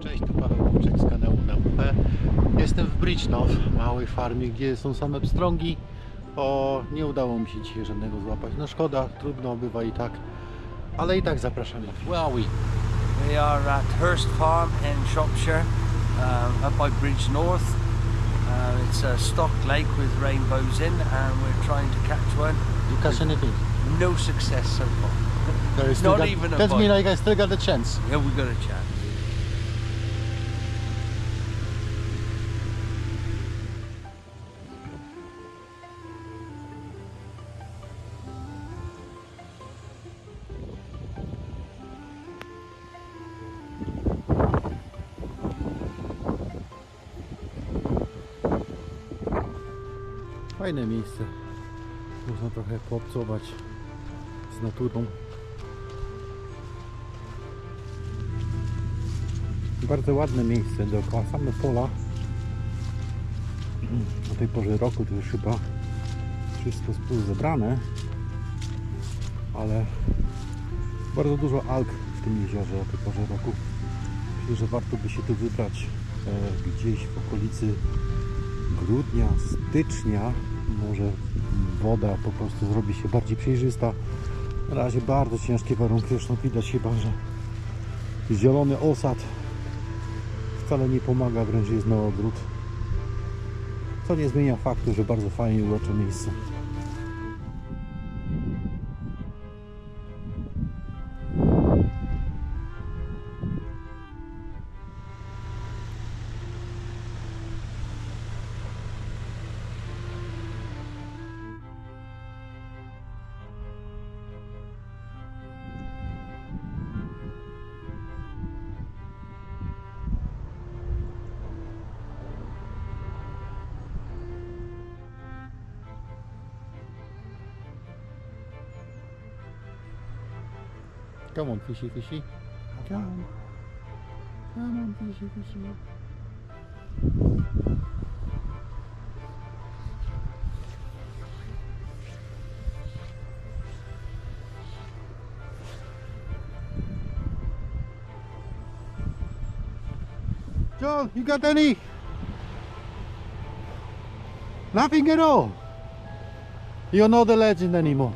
Cześć, tu Paweł Kupczyk z kanału na UP. Jestem w Bridgenow, małej farmie, gdzie są same pstrągi. O, nie udało mi się dzisiaj żadnego złapać. No szkoda, trudno bywa i tak. Ale i tak zapraszam. Where are we? We are at Hurst Farm in Shropshire, um, up by Bridge North. Uh, it's a stocked lake with rainbows in, and we're trying to catch one. You catch anything? No success so far. There is Not got- even a That means I still got a chance. Yeah, we got a chance. Fajne miejsce. Można trochę poobcować z naturą. Bardzo ładne miejsce dookoła, same pola. O tej porze roku to już chyba wszystko jest zebrane, ale bardzo dużo alg w tym jeziorze o tej porze roku. Myślę, że warto by się tu wybrać e, gdzieś w okolicy grudnia, stycznia. Może woda po prostu zrobi się bardziej przejrzysta. Na razie bardzo ciężkie warunki, zresztą widać chyba, że zielony osad wcale nie pomaga, wręcz jest na odwrót. Co nie zmienia faktu, że bardzo fajnie urocze miejsce. Come on, fishy, fishy. Come on. Come on, fishy, fishy. John, you got any? Nothing at all. You're not a legend anymore.